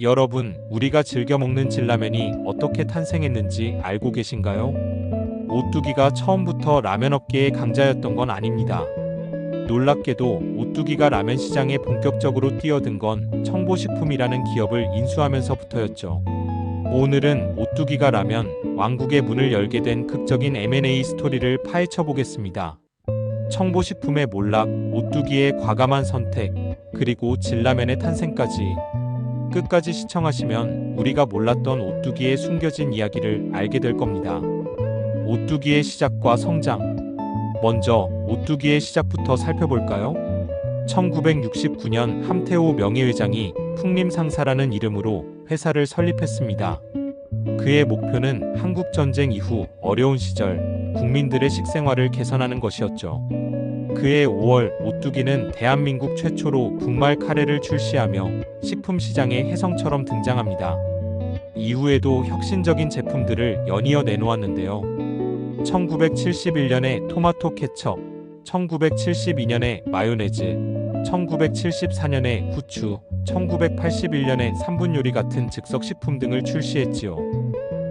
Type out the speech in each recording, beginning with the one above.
여러분, 우리가 즐겨 먹는 진라면이 어떻게 탄생했는지 알고 계신가요? 오뚜기가 처음부터 라면 업계의 강자였던 건 아닙니다. 놀랍게도 오뚜기가 라면 시장에 본격적으로 뛰어든 건 청보식품이라는 기업을 인수하면서부터였죠. 오늘은 오뚜기가 라면 왕국의 문을 열게 된 극적인 M&A 스토리를 파헤쳐 보겠습니다. 청보식품의 몰락, 오뚜기의 과감한 선택, 그리고 진라면의 탄생까지 끝까지 시청하시면 우리가 몰랐던 오뚜기의 숨겨진 이야기를 알게 될 겁니다. 오뚜기의 시작과 성장. 먼저 오뚜기의 시작부터 살펴볼까요? 1969년 함태호 명예회장이 풍림상사라는 이름으로 회사를 설립했습니다. 그의 목표는 한국전쟁 이후 어려운 시절 국민들의 식생활을 개선하는 것이었죠. 그해 5월 오뚜기는 대한민국 최초로 분말 카레를 출시하며 식품 시장의 혜성처럼 등장합니다. 이후에도 혁신적인 제품들을 연이어 내놓았는데요. 1971년에 토마토 케첩, 1972년에 마요네즈, 1974년에 후추, 1981년에 3분 요리 같은 즉석 식품 등을 출시했지요.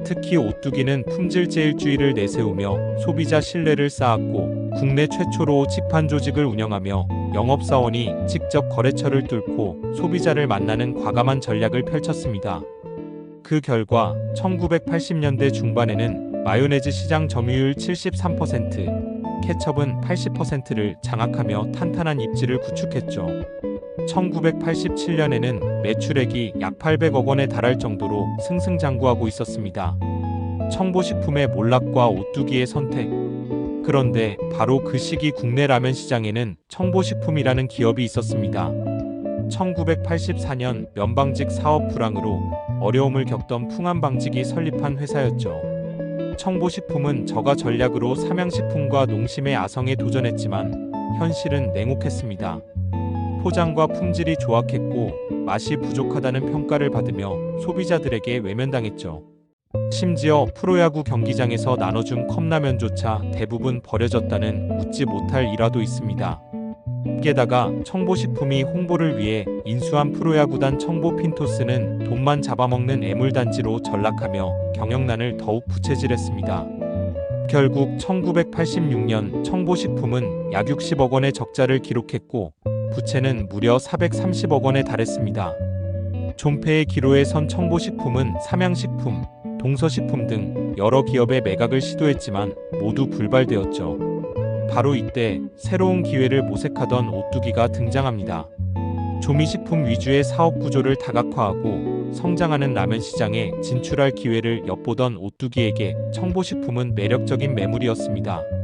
특히 오뚜기는 품질 제일주의를 내세우며 소비자 신뢰를 쌓았고 국내 최초로 직판 조직을 운영하며 영업사원이 직접 거래처를 뚫고 소비자를 만나는 과감한 전략을 펼쳤습니다. 그 결과 1980년대 중반에는 마요네즈 시장 점유율 73%, 케첩은 80%를 장악하며 탄탄한 입지를 구축했죠. 1987년에는 매출액이 약 800억 원에 달할 정도로 승승장구하고 있었습니다. 청보식품의 몰락과 오뚜기의 선택. 그런데 바로 그 시기 국내 라면 시장에는 청보식품이라는 기업이 있었습니다. 1984년 면방직 사업 불황으로 어려움을 겪던 풍암방직이 설립한 회사였죠. 청보식품은 저가 전략으로 삼양식품과 농심의 아성에 도전했지만 현실은 냉혹했습니다. 포장과 품질이 조악했고 맛이 부족하다는 평가를 받으며 소비자들에게 외면당했죠. 심지어 프로야구 경기장에서 나눠준 컵라면조차 대부분 버려졌다는 웃지 못할 일화도 있습니다. 게다가 청보식품이 홍보를 위해 인수한 프로야구단 청보핀토스는 돈만 잡아먹는 애물단지로 전락하며 경영난을 더욱 부채질했습니다. 결국 1986년 청보식품은 약 60억 원의 적자를 기록했고 부채는 무려 430억 원에 달했습니다. 존폐의 기로에 선 청보식품은 삼양식품, 동서식품 등 여러 기업의 매각을 시도했지만 모두 불발되었죠. 바로 이때 새로운 기회를 모색하던 오뚜기가 등장합니다. 조미식품 위주의 사업 구조를 다각화하고 성장하는 라면 시장에 진출할 기회를 엿보던 오뚜기에게 청보식품은 매력적인 매물이었습니다.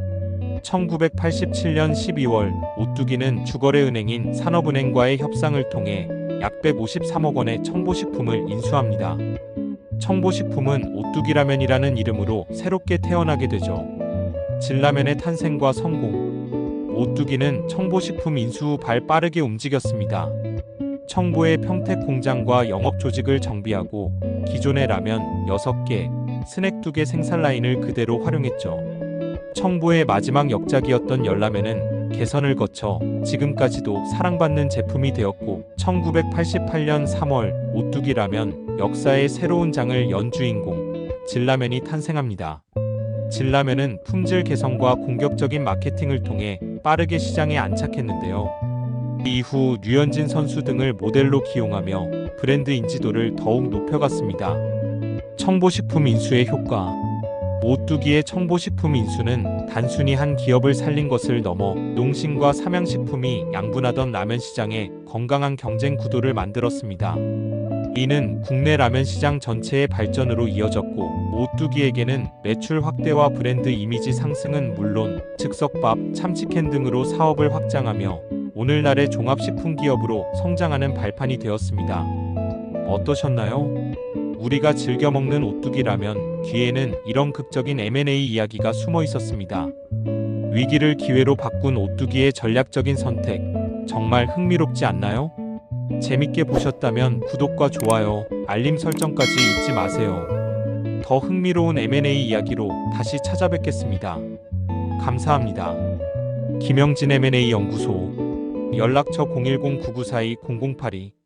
1987년 12월 오뚜기는 주거래 은행인 산업은행과의 협상을 통해 약 153억 원의 청보식품을 인수합니다. 청보식품은 오뚜기라면이라는 이름으로 새롭게 태어나게 되죠. 진라면의 탄생과 성공. 오뚜기는 청보식품 인수 후 발 빠르게 움직였습니다. 청보의 평택 공장과 영업 조직을 정비하고 기존의 라면 6개, 스낵 2개 생산 라인을 그대로 활용했죠. 청보의 마지막 역작이었던 열라면은 개선을 거쳐 지금까지도 사랑받는 제품이 되었고 1988년 3월 오뚜기 라면 역사의 새로운 장을 연 주인공 진라면이 탄생합니다. 진라면은 품질 개선과 공격적인 마케팅을 통해 빠르게 시장에 안착했는데요. 이후 류현진 선수 등을 모델로 기용하며 브랜드 인지도를 더욱 높여갔습니다. 청보식품 인수의 효과 오뚜기의 청보식품 인수는 단순히 한 기업을 살린 것을 넘어 농심과 삼양식품이 양분하던 라면 시장에 건강한 경쟁 구도를 만들었습니다. 이는 국내 라면 시장 전체의 발전으로 이어졌고 오뚜기에게는 매출 확대와 브랜드 이미지 상승은 물론 즉석밥, 참치캔 등으로 사업을 확장하며 오늘날의 종합식품 기업으로 성장하는 발판이 되었습니다. 어떠셨나요? 우리가 즐겨 먹는 오뚜기 라면 뒤에는 이런 극적인 M&A 이야기가 숨어 있었습니다. 위기를 기회로 바꾼 오뚜기의 전략적인 선택 정말 흥미롭지 않나요? 재밌게 보셨다면 구독과 좋아요, 알림 설정까지 잊지 마세요. 더 흥미로운 M&A 이야기로 다시 찾아뵙겠습니다. 감사합니다. 김영진 M&A 연구소 연락처 010-9942-0082